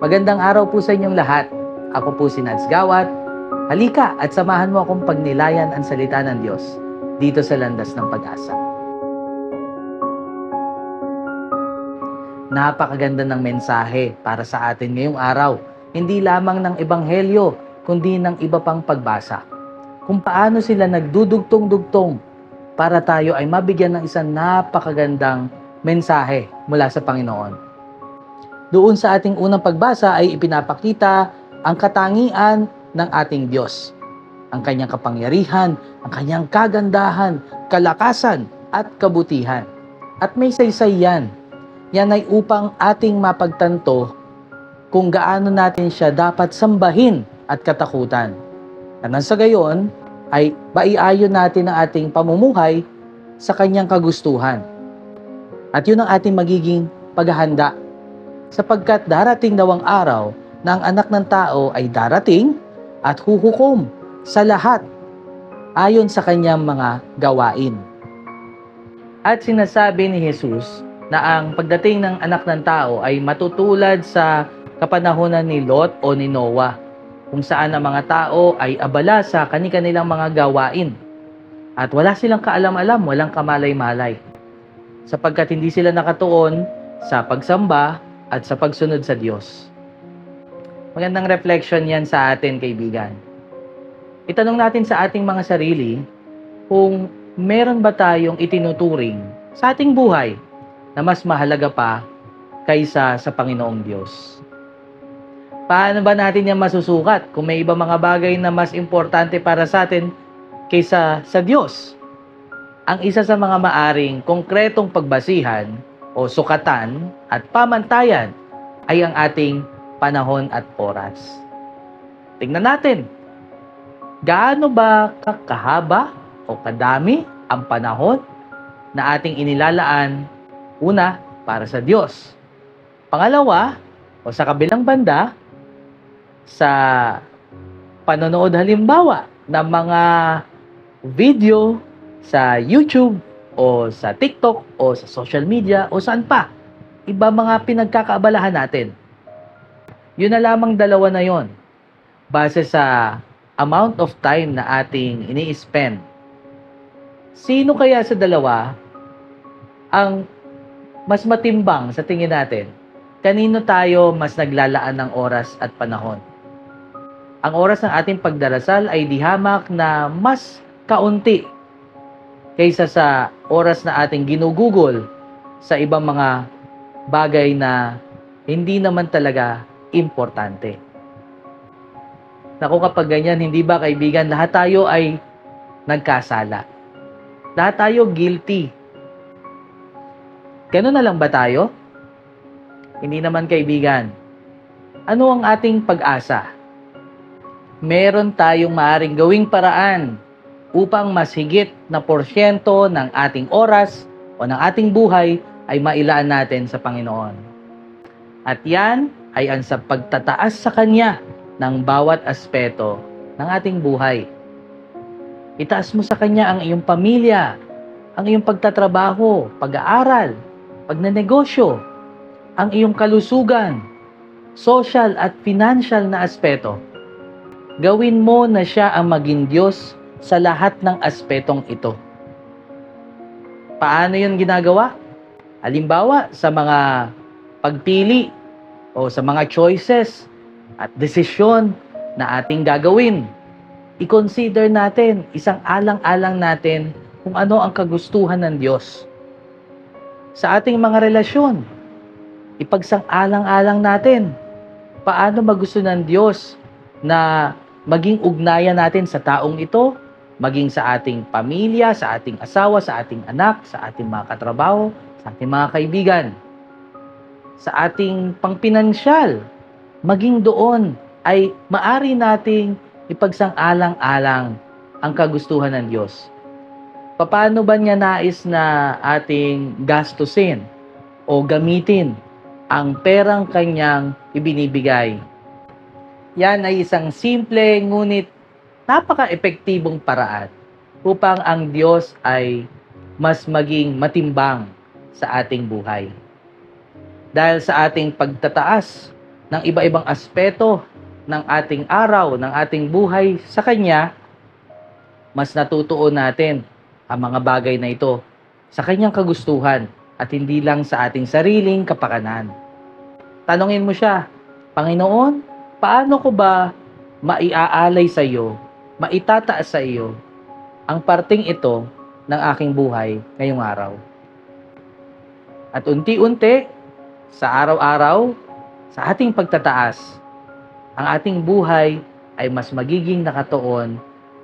Magandang araw po sa inyong lahat. Ako po si Nads Gawat. Halika at samahan mo akong pagnilayan ang salita ng Diyos dito sa landas ng pag-asa. Napakaganda ng mensahe para sa atin ngayong araw. Hindi lamang ng ebanghelyo, kundi ng iba pang pagbasa. Kung paano sila nagdudugtong-dugtong para tayo ay mabigyan ng isang napakagandang mensahe mula sa Panginoon. Doon sa ating unang pagbasa ay ipinapakita ang katangian ng ating Diyos. Ang kanyang kapangyarihan, ang kanyang kagandahan, kalakasan at kabutihan. At may saysay yan. Yan ay upang ating mapagtanto kung gaano natin siya dapat sambahin at katakutan. At sa gayon, ay maiayon natin ang ating pamumuhay sa kanyang kagustuhan. At yun ang ating magiging paghahanda sapagkat darating daw ang araw na ang anak ng tao ay darating at huhukom sa lahat ayon sa kanyang mga gawain. At sinasabi ni Jesus na ang pagdating ng anak ng tao ay matutulad sa kapanahonan ni Lot o ni Noah, kung saan ang mga tao ay abala sa kani-kanilang mga gawain. At wala silang kaalam-alam, walang kamalay-malay. Sapagkat hindi sila nakatuon sa pagsamba at sa pagsunod sa Diyos. Magandang reflection yan sa atin, kaibigan. Itanong natin sa ating mga sarili kung meron ba tayong itinuturing sa ating buhay na mas mahalaga pa kaysa sa Panginoong Diyos. Paano ba natin yan masusukat kung may iba mga bagay na mas importante para sa atin kaysa sa Diyos? Ang isa sa mga maaring konkretong pagbasihan o sukatan at pamantayan ay ang ating panahon at oras. Tingnan natin, gaano ba kakahaba o kadami ang panahon na ating inilalaan una para sa Diyos. Pangalawa, o sa kabilang banda, sa panonood halimbawa ng mga video sa YouTube o sa TikTok o sa social media o saan pa. Iba mga pinagkakaabalahan natin. Yun na lamang dalawa na yon base sa amount of time na ating ini-spend. Sino kaya sa dalawa ang mas matimbang sa tingin natin? Kanino tayo mas naglalaan ng oras at panahon? Ang oras ng ating pagdarasal ay dihamak na mas kaunti kaysa sa oras na ating ginugugol sa ibang mga bagay na hindi naman talaga importante. Naku kapag ganyan, hindi ba kaibigan, lahat tayo ay nagkasala. Lahat tayo guilty. Ganun na lang ba tayo? Hindi naman kaibigan. Ano ang ating pag-asa? Meron tayong maaring gawing paraan upang mas higit na porsyento ng ating oras o ng ating buhay ay mailaan natin sa Panginoon. At yan ay ang sa pagtataas sa Kanya ng bawat aspeto ng ating buhay. Itaas mo sa Kanya ang iyong pamilya, ang iyong pagtatrabaho, pag-aaral, pagnenegosyo, ang iyong kalusugan, social at financial na aspeto. Gawin mo na siya ang maging Diyos sa lahat ng aspetong ito. Paano yun ginagawa? Halimbawa, sa mga pagpili o sa mga choices at desisyon na ating gagawin. I-consider natin, isang alang-alang natin kung ano ang kagustuhan ng Diyos. Sa ating mga relasyon, ipagsang-alang-alang natin paano magusto ng Diyos na maging ugnayan natin sa taong ito, maging sa ating pamilya, sa ating asawa, sa ating anak, sa ating mga katrabaho, sa ating mga kaibigan, sa ating pangpinansyal, maging doon ay maari nating ipagsang-alang-alang ang kagustuhan ng Diyos. Paano ba niya nais na ating gastusin o gamitin ang perang kanyang ibinibigay? Yan ay isang simple ngunit napaka-epektibong paraan upang ang Diyos ay mas maging matimbang sa ating buhay. Dahil sa ating pagtataas ng iba-ibang aspeto ng ating araw, ng ating buhay sa Kanya, mas natutuon natin ang mga bagay na ito sa Kanyang kagustuhan at hindi lang sa ating sariling kapakanan. Tanungin mo siya, Panginoon, paano ko ba maiaalay sa iyo, maitataas sa iyo ang parting ito ng aking buhay ngayong araw? At unti-unti, sa araw-araw, sa ating pagtataas, ang ating buhay ay mas magiging nakatuon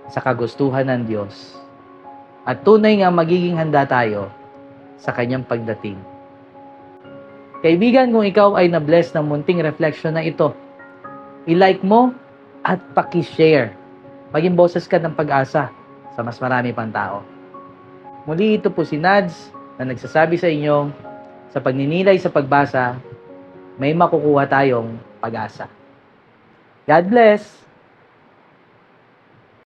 sa kagustuhan ng Diyos. At tunay nga magiging handa tayo sa kanyang pagdating. Kaibigan, kung ikaw ay na-bless ng munting reflection na ito, i-like mo at paki-share. Maging boses ka ng pag-asa sa mas marami pang tao. Muli ito po si Nads na nagsasabi sa inyong sa pagninilay sa pagbasa, may makukuha tayong pag-asa. God bless!